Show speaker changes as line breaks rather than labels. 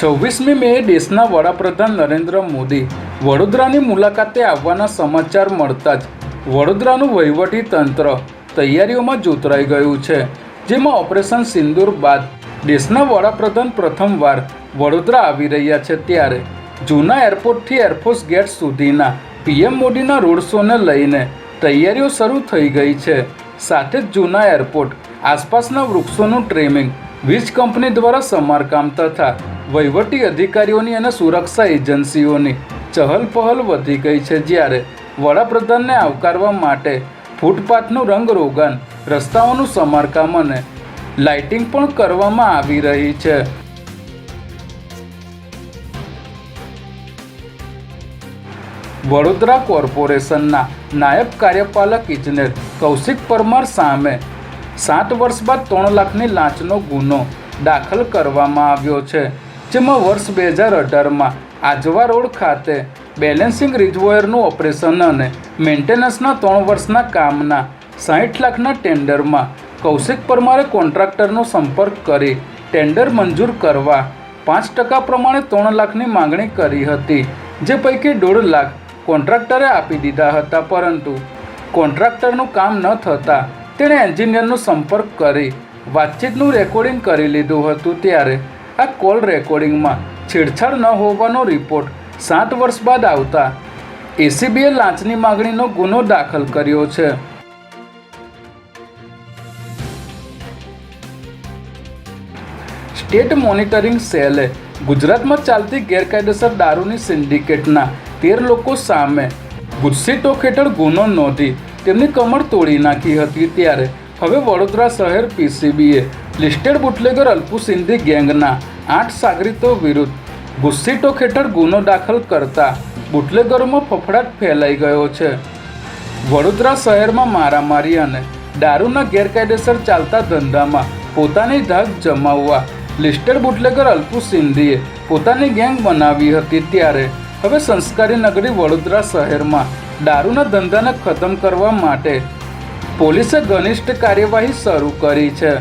છવ્વીસમી મે દેશના વડાપ્રધાન નરેન્દ્ર મોદી વડોદરાની મુલાકાતે આવવાના સમાચાર મળતા જ વડોદરાનું વહીવટી તંત્ર તૈયારીઓમાં જોતરાઈ ગયું છે, જેમાં ઓપરેશન સિંદૂર બાદ દેશના વડાપ્રધાન પ્રથમવાર વડોદરા આવી રહ્યા છે ત્યારે જૂના એરપોર્ટથી એરફોર્સ ગેટ સુધીના પીએમ મોદીના રોડ શોને લઈને તૈયારીઓ શરૂ થઈ ગઈ છે. સાથે જ જૂના એરપોર્ટ, આસપાસના વૃક્ષોનું ટ્રેમિંગ, વીજ કંપની દ્વારા સમારકામ તથા વહીવટી અધિકારીઓની અને સુરક્ષા એજન્સીઓની ચહલપહલ વધી ગઈ છે જ્યારે વડાપ્રધાનને આવકારવા માટે ફૂટપાથનું રંગરોગાન, રસ્તાઓનું સમારકામ અને લાઇટિંગ પણ કરવામાં આવી રહી છે. વડોદરા કોર્પોરેશનના નાયબ કાર્યપાલક ઇજનેર કૌશિક પરમાર સામે સાત વર્ષ બાદ ત્રણ લાખની લાંચનો ગુનો દાખલ કરવામાં આવ્યો છે. જેમાં વર્ષ બે હજાર અઢારમાં આજવા રોડ ખાતે બેલેન્સિંગ રિઝવોયરનું ઓપરેશન અને મેન્ટેનન્સના ત્રણ વર્ષના કામના સાહીઠ લાખના ટેન્ડરમાં કૌશિક પરમારે કોન્ટ્રાક્ટરનો સંપર્ક કરી ટેન્ડર મંજૂર કરવા પાંચ ટકા પ્રમાણે ત્રણ લાખની માંગણી કરી હતી, જે પૈકી દોઢ લાખ કોન્ટ્રાક્ટરે આપી દીધા હતા. પરંતુ કોન્ટ્રાક્ટરનું કામ ન થતાં તેણે એન્જિનિયરનો સંપર્ક કરી વાતચીતનું રેકોર્ડિંગ કરી લીધું હતું. ત્યારે આ કોલ રેકોર્ડિંગમાં છેડછાડ ન હોવાનો રિપોર્ટ સાત વર્ષ બાદ આવતા એસીબીએ લાંચની માગણીનો ગુનો દાખલ કર્યો છે. સ્ટેટ મોનિટરિંગ સેલે ગુજરાતમાં ચાલતી ગેરકાયદેસર દારૂની સિન્ડિકેટના તેર લોકો સામે ગુસ્સી ટોક હેઠળ ગુનો નોંધી તેમની કમર તોડી નાખી હતી ત્યારે. હવે વડોદરા શહેર પીસીબીએ લિસ્ટેડ બુટલેગર અલ્પુ સિંધી ગેંગના આઠ સાગરીતો વિરુદ્ધ ગુસ્સીટોક હેઠળ ગુનો દાખલ કરતા બુટલેગરોમાં ફફડાટ ફેલાઈ ગયો છે. વડોદરા શહેરમાં મારામારી અને દારૂના ગેરકાયદેસર ચાલતા ધંધામાં પોતાની ધાક જમાવવા લિસ્ટર બુટલેગર અલ્પુ સિંધીએ પોતાની ગેંગ બનાવી હતી ત્યારે. હવે સંસ્કારી નગરી વડોદરા શહેરમાં દારૂના ધંધાને ખતમ કરવા માટે પોલીસે ઘનિષ્ઠ કાર્યવાહી શરૂ કરી છે.